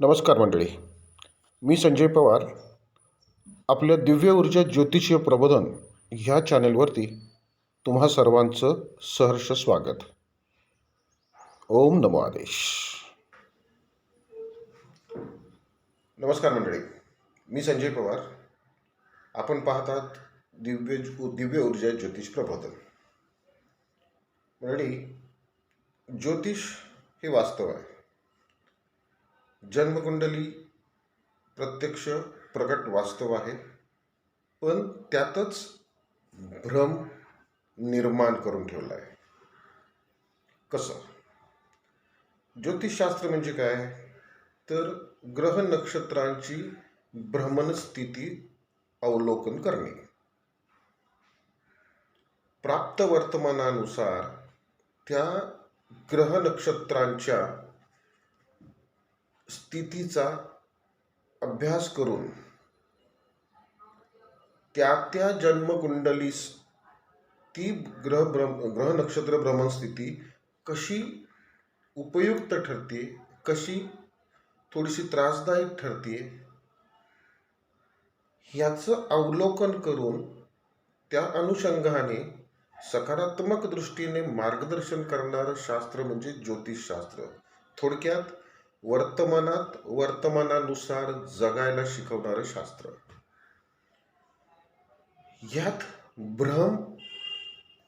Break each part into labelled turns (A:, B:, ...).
A: नमस्कार मंडळी. मी संजय पवार. आपल्या दिव्य ऊर्जा ज्योतिषीय प्रबोधन ह्या चॅनेलवरती तुम्हा सर्वांचं सहर्ष स्वागत. ओम नमो आदेश. नमस्कार मंडळी. मी संजय पवार. आपण पाहतात दिव्य दिव्य ऊर्जा ज्योतिष प्रबोधन. मंडळी ज्योतिष हे वास्तव आहे. जन्मकुंडली प्रत्यक्ष प्रकट वास्तव आहे पण त्यातच भ्रम निर्माण करून ठेवला आहे. कसं? ज्योतिषशास्त्र म्हणजे काय? तर ग्रह नक्षत्रांची भ्रमण स्थिती अवलोकन करणे. प्राप्त वर्तमानानुसार त्या ग्रह नक्षत्रांच्या स्थितीचा अभ्यास करून त्या त्या जन्मकुंडलीस ती ग्रह भ्रम ग्रह नक्षत्र भ्रमण स्थिती कशी उपयुक्त ठरते कशी थोडीशी त्रासदायक ठरते ह्याचं अवलोकन करून त्या अनुषंगाने सकारात्मक दृष्टीने मार्गदर्शन करणारं शास्त्र म्हणजे ज्योतिषशास्त्र. थोडक्यात वर्तमानात वर्तमानानुसार जगायला शिकवणारं शास्त्र. ह्यात भ्रम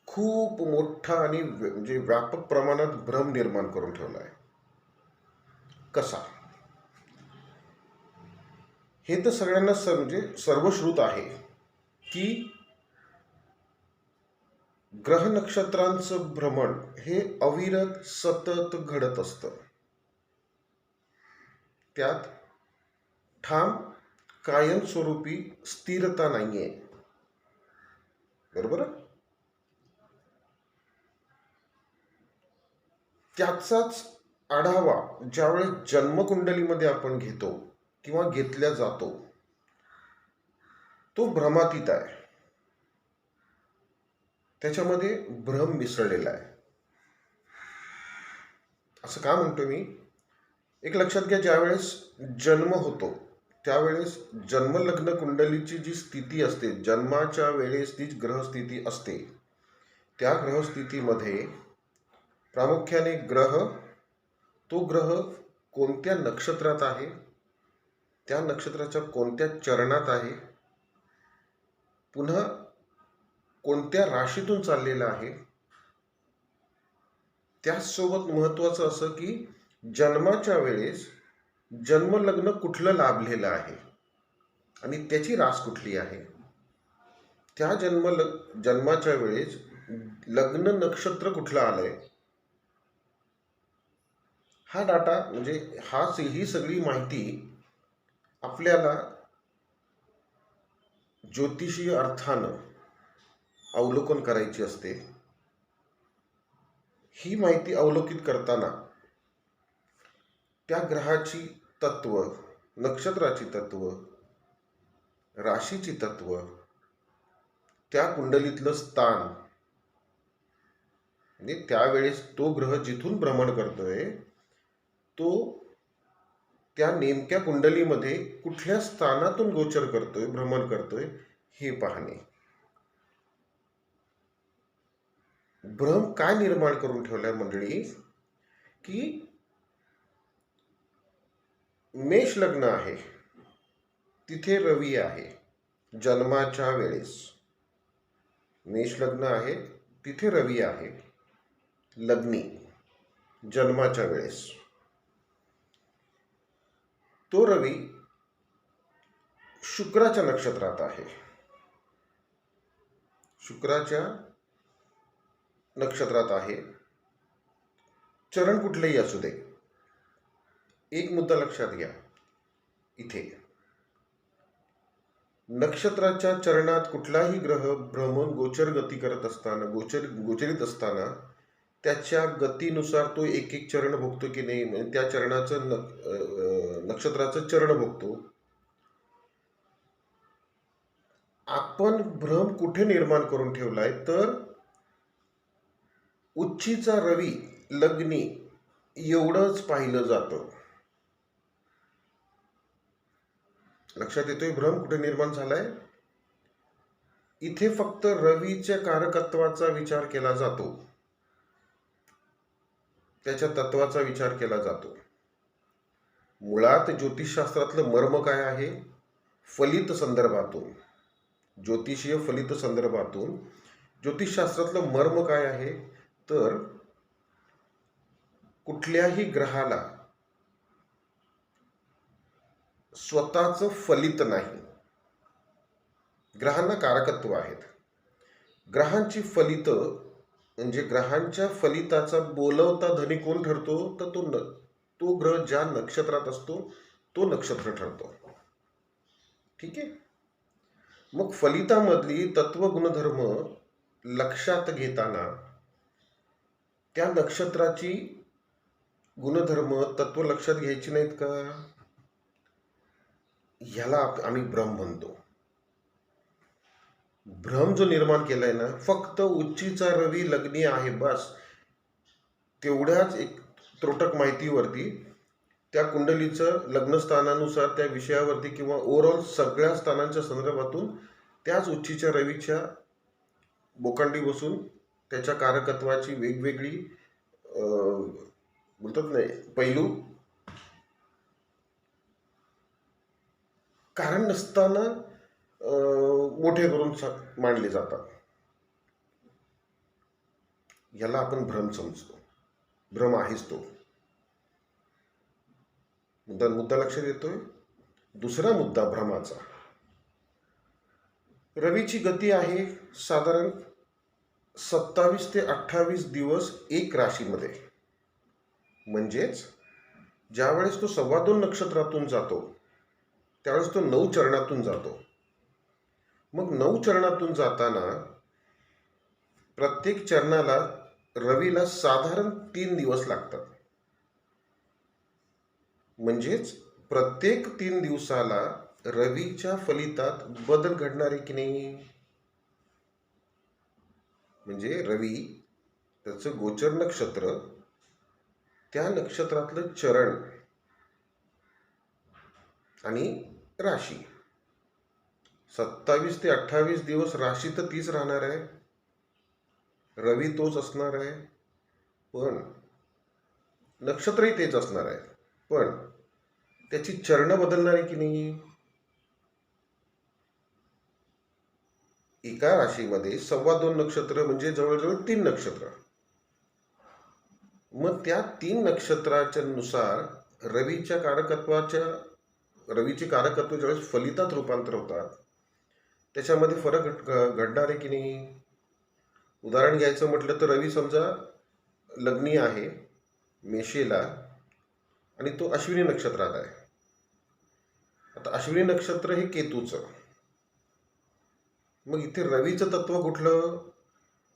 A: खूप मोठा आणि म्हणजे व्यापक प्रमाणात भ्रम निर्माण करून ठेवला आहे. कसा? हे तर सगळ्यांना सर म्हणजे सर्वश्रुत आहे की ग्रह नक्षत्रांचं भ्रमण हे अविरत सतत घडत असतं. त्यात ठाम कायमस्वरूपी स्थिरता नाहीये. बरोबर? त्याचाच आढावा ज्यावेळेस जन्मकुंडलीमध्ये आपण घेतो किंवा घेतल्या जातो तो भ्रमातीत आहे. त्याच्यामध्ये भ्रम मिसळलेला आहे. असं का म्हणतो मी? एक लक्षात घ्या ज्यावेळेस जन्म होतो त्यावेळेस जन्मलग्न कुंडलीची जी स्थिती असते जन्माच्या वेळेस ती ग्रहस्थिती असते. त्या ग्रहस्थितीमध्ये प्रामुख्याने ग्रह तो ग्रह कोणत्या नक्षत्रात आहे त्या नक्षत्राच्या कोणत्या चरणात आहे पुन्हा कोणत्या राशीतून चाललेला आहे त्याचसोबत महत्त्वाचं असं की जन्माच्या वेळेस जन्मलग्न कुठलं लाभलेलं आहे? आणि त्याची रास कुठली आहे? त्या जन्म लग जन्माच्या वेळेस लग्न नक्षत्र कुठलं आलंय? हा डाटा म्हणजे हा ही सगळी माहिती आपल्याला ज्योतिषीय अर्थानं अवलोकन करायची असते. ही माहिती अवलोकित करताना त्या ग्रहाची तत्व नक्षत्राची तत्व राशीची तत्व त्या कुंडलीतलं स्थान. म्हणजे त्यावेळेस तो ग्रह जिथून भ्रमण करतोय तो त्या नेमक्या कुंडलीमध्ये कुठल्या स्थानातून गोचर करतोय भ्रमण करतोय हे पाहणे. भ्रम काय निर्माण करून ठेवलाय मंडळी? की मेष लग्न आहे. तिथे रवी आहे. जन्माच्या वेळेस. मेष लग्न आहे. तिथे रवी आहे. लग्नी. जन्माच्या वेळेस. तो रवी शुक्राच्या नक्षत्रात आहे. शुक्राच्या नक्षत्रात आहे. चरण कुठलेही असू दे. एक मुद्दा लक्षात घ्या. इथे. नक्षत्राच्या चरणात कुठलाही ग्रह भ्रमण गोचर गती करत असताना गोचर गोचरित असताना त्याच्या गतीनुसार तो एक एक चरण भोगतो की नाही? म्हणजे त्या चरणाचं न नक्षत्राचं चरण भोगतो. आपण भ्रम कुठे निर्माण करून ठेवलाय? तर उच्चीचा रवी लग्नी एवढंच पाहिलं जातं. लक्षात येतोय भ्रम कुठे निर्माण झालाय? इथे फक्त रवीच्या कारकत्वाचा विचार केला जातो. त्याच्या तत्वाचा विचार केला जातो. मुळात ज्योतिषशास्त्रातलं मर्म काय आहे? फलित संदर्भातून. ज्योतिषीय फलित संदर्भातून. ज्योतिषशास्त्रातलं मर्म काय आहे? तर कुठल्याही ग्रहाला स्वतःचं फलित नाही. ग्रहांना कारकत्व आहेत. ग्रहांची फलित म्हणजे ग्रहांच्या फलिताचा बोलवता धनी कोण ठरतो? तर तो न तो ग्रह ज्या नक्षत्रात असतो तो नक्षत्र ठरतो. ठीक आहे? मग फलितामधली तत्व गुणधर्म लक्षात घेताना त्या नक्षत्राची गुणधर्म तत्व लक्षात घ्यायची नाहीत का? ह्याला आम्ही भ्रम म्हणतो. भ्रम जो निर्माण केलाय ना फक्त उच्चीचा रवी लग्नी आहे बस. तेवढ्याच एक त्रोटक माहितीवरती त्या कुंडलीचं लग्नस्थानानुसार त्या विषयावरती किंवा ओव्हरऑल सगळ्या स्थानांच्या संदर्भातून त्याच उच्चीच्या रवीच्या बोकांडी बसून त्याच्या कारकत्वाची वेगवेगळी बोलतात नाही पैलू कारण नसताना अं, मोठे करून मांडले जातात. याला आपण भ्रम समजतो. भ्रम आहेच तो. मुद्दा मुद्दा लक्षात येतोय? दुसरा मुद्दा भ्रमाचा. रवीची गती आहे साधारण सत्तावीस ते अठ्ठावीस दिवस एक राशीमध्ये. म्हणजेच ज्यावेळेस तो सव्वा दोन नक्षत्रातून जातो त्यावेळेस तो नऊ चरणातून जातो. मग नऊ चरणातून जाताना प्रत्येक चरणाला रवीला साधारण तीन दिवस लागतात. म्हणजेच प्रत्येक तीन दिवसाला रवीच्या फलितात बदल घडणार आहे की नाही? म्हणजे रवी त्याचं गोचर नक्षत्र त्या नक्षत्रातलं चरण आणि राशी. सत्तावीस ते अठ्ठावीस दिवस राशी तर तीच राहणार आहे. रवी तोच असणार आहे. पण नक्षत्रही तेच असणार आहे. पण त्याची चरण बदलणार आहे की नाही? एका राशीमध्ये सव्वा दोन नक्षत्र म्हणजे जवळजवळ तीन नक्षत्र. मग त्या तीन नक्षत्राच्या नुसार रवीच्या कारकत्वाच्या रवीचे कारकत्व ज्यावेळेस फलितात रूपांतर होतात त्याच्यामध्ये फरक घडणार आहे की नाही? उदाहरण घ्यायचं म्हटलं तर रवी समजा लग्नी आहे मेषेला आणि तो अश्विनी नक्षत्रात आहे. आता अश्विनी नक्षत्र हे केतूचं. मग इथे रवीचं तत्व कुठलं?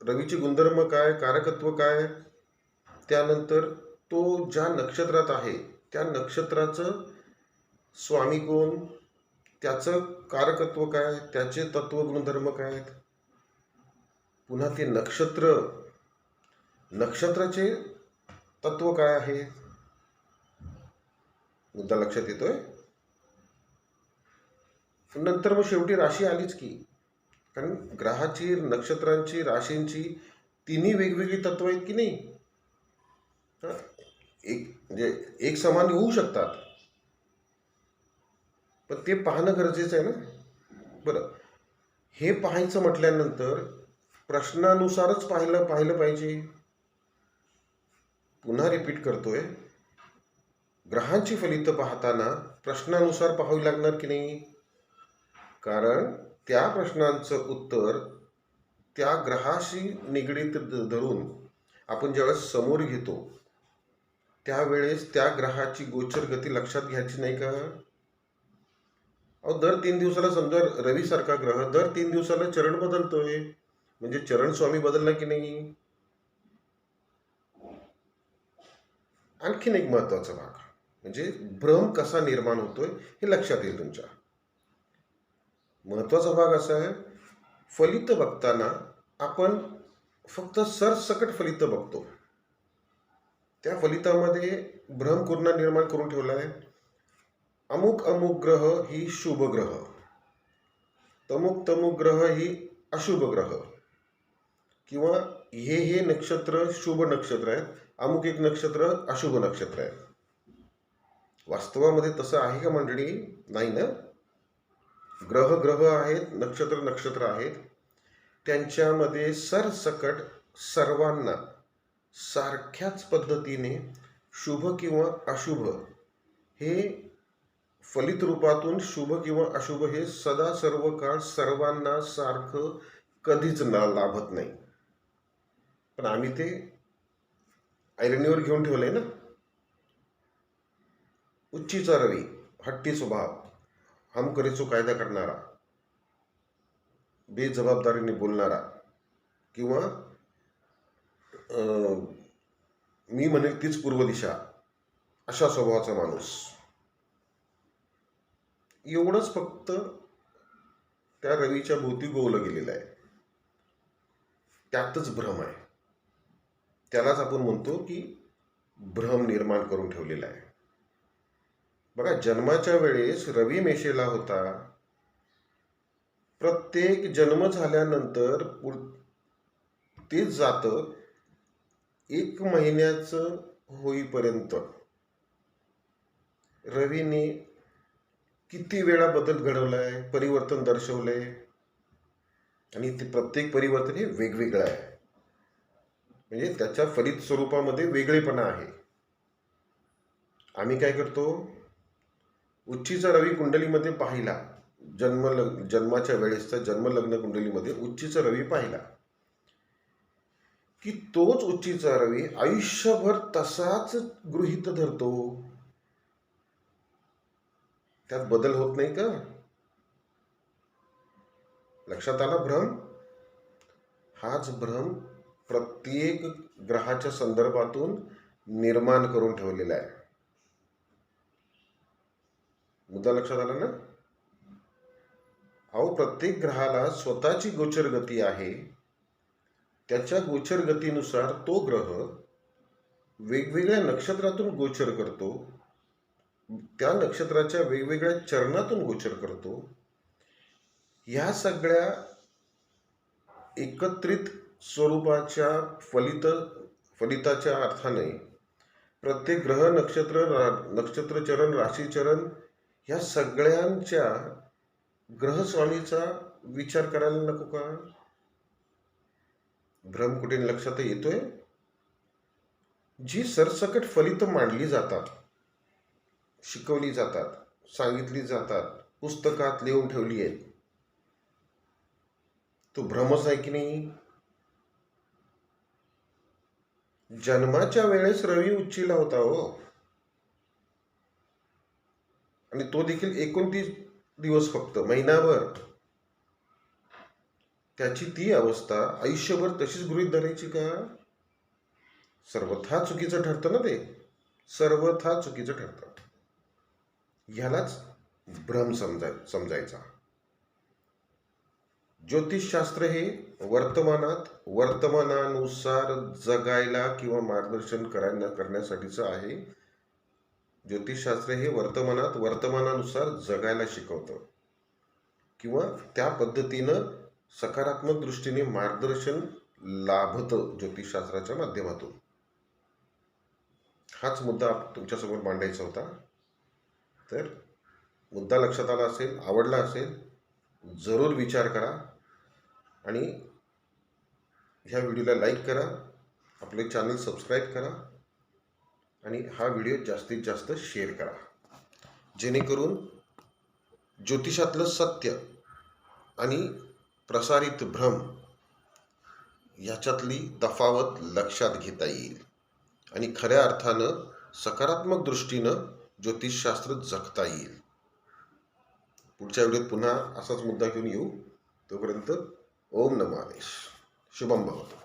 A: रवीचे गुणधर्म काय? कारकत्व काय? त्यानंतर तो ज्या नक्षत्रात आहे त्या नक्षत्राचं स्वामी कोण त्याचं कारकत्व काय? त्याचे तत्व गुणधर्म काय आहेत? पुन्हा ते नक्षत्र. नक्षत्राचे तत्व काय आहे? मुद्दा लक्षात येतोय? नंतर मग शेवटी राशी आलीच की. कारण ग्रहाची नक्षत्रांची राशींची तिन्ही वेगवेगळी तत्व आहेत की नाही? एक म्हणजे एक समान होऊ शकतात. पण ते पाहणं गरजेचं आहे ना? बरं. हे पाहायचं म्हटल्यानंतर प्रश्नानुसारच पाहिलं पाहिलं पाहिजे. पुन्हा रिपीट करतोय. ग्रहांची फलितं पाहताना प्रश्नानुसार पाहावी लागणार की नाही? कारण त्या प्रश्नांचं उत्तर त्या ग्रहाशी निगडीत धरून आपण ज्यावेळेस समोर घेतो त्यावेळेस त्या ग्रहाची गोचर गती लक्षात घ्यायची नाही का? अहो दर तीन दिवसाला समजा रवीसारखा ग्रह दर तीन दिवसाला चरण बदलतोय. म्हणजे चरण स्वामी बदलला की नाही? आणखीन एक महत्त्वाचा भाग. म्हणजे भ्रम कसा निर्माण होतोय हे लक्षात येईल तुमच्या. महत्त्वाचा भाग असा आहे फलित बघताना आपण फक्त सरसकट फलित बघतो. त्या फलितामध्ये भ्रम कुरणा निर्माण करून ठेवला आहे. अमुक अमुक ग्रह ही शुभ ग्रह. तमुक तमुक ग्रह ही अशुभ ग्रह. किंवा हे हे नक्षत्र शुभ नक्षत्र आहेत अमुक एक नक्षत्र अशुभ नक्षत्र आहे वास्तवामध्ये तसं आहे का मंडळी? नाही ना? ग्रह ग्रह आहेत नक्षत्र नक्षत्र आहेत. त्यांच्यामध्ये सरसकट सर्वांना सारख्याच पद्धतीने शुभ किंवा अशुभ हे फलित रूपातून शुभ किंवा अशुभ हे सदा सर्व काळ सर्वांना सारखं कधीच ना लाभत नाही. पण आम्ही ते ऐरणीवर घेऊन ठेवलंय ना? उच्चीचा रवी हट्टी स्वभाव हम करेचो कायदा करणारा बेजबाबदारीने बोलणारा किंवा मी म्हणेल तीच पूर्व दिशा अशा स्वभावाचा माणूस. एवढंच फक्त त्या रवीच्या भोवती गोवलं गेलेलं आहे. त्यातच भ्रम आहे. त्यालाच आपण म्हणतो की भ्रम निर्माण करून ठेवलेला आहे. बघा जन्माच्या वेळेस रवी मेषेला होता. प्रत्येक जन्म झाल्यानंतर तेच ते जातं. एक महिन्याचं होईपर्यंत रवीने किती वेळा बदल घडवलाय परिवर्तन दर्शवलंय? आणि ते प्रत्येक परिवर्तन हे वेगवेगळं आहे. म्हणजे त्याच्या फलित स्वरूपामध्ये वेगळेपणा आहे. आम्ही काय करतो? उच्चीचा रवी कुंडलीमध्ये पाहिला. जन्म लग जन्माच्या वेळेसचा जन्म लग्न कुंडलीमध्ये उच्चीचा रवी पाहिला. की तोच उच्चीचा रवी आयुष्यभर तसाच गृहित धरतो. त्यात बदल होत नाही का? लक्षात आला भ्रम? हाच भ्रम प्रत्येक ग्रहाच्या संदर्भातून निर्माण करून ठेवलेला आहे. मुद्दा लक्षात आला ना? अहो प्रत्येक ग्रहाला स्वतःची गोचर गती आहे. त्याच्या गोचर गतीनुसार तो ग्रह वेगवेगळ्या नक्षत्रातून गोचर करतो. त्या नक्षत्राच्या वेगवेगळ्या चरणातून गोचर करतो. ह्या सगळ्या एकत्रित स्वरूपाच्या फलित फलिताच्या अर्थाने प्रत्येक ग्रह नक्षत्र रा- नक्षत्रचरण राशीचरण ह्या सगळ्यांच्या ग्रहस्वामीचा विचार करायला नको का? भ्रम कुठे लक्षात येतोय? जी सरसकट फलित मांडली जातात शिकवली जातात सांगितली जातात पुस्तकात लिहून ठेवली आहेत. तो भ्रमच आहे की नाही? जन्माच्या वेळेस रवी उच्चीला होता हो. आणि तो देखील एकोणतीस दिवस फक्त महिनाभर. त्याची ती अवस्था आयुष्यभर तशीच गृहित धरायची का? सर्वथा चुकीचं ठरतं ना ते? सर्वथा चुकीचं ठरतं. ह्यालाच भ्रम समजाय समजायचा. ज्योतिषशास्त्र हे वर्तमानात वर्तमानानुसार जगायला किंवा मार्गदर्शन करायला करण्यासाठीचं आहे. ज्योतिषशास्त्र हे वर्तमानात वर्तमानानुसार जगायला शिकवतं. किंवा त्या पद्धतीनं सकारात्मक दृष्टीने मार्गदर्शन लाभतं ज्योतिषशास्त्राच्या माध्यमातून. हाच मुद्दा तुमच्यासमोर मांडायचा होता. तर मुद्दा लक्षात आला असेल आवडला असेल जरूर विचार करा आणि ह्या व्हिडिओला लाईक करा आपले चॅनल सबस्क्राईब करा आणि हा व्हिडिओ जास्तीत जास्त शेअर करा. जेणेकरून ज्योतिषातलं सत्य आणि प्रसारित भ्रम ह्याच्यातली तफावत लक्षात घेता येईल. आणि खऱ्या अर्थानं सकारात्मक दृष्टीनं ज्योतिषशास्त्र जगता येईल. पुढच्या व्हिडिओत पुन्हा असाच मुद्दा घेऊन येऊ. तोपर्यंत ओम नमादेश शुभम भवतो.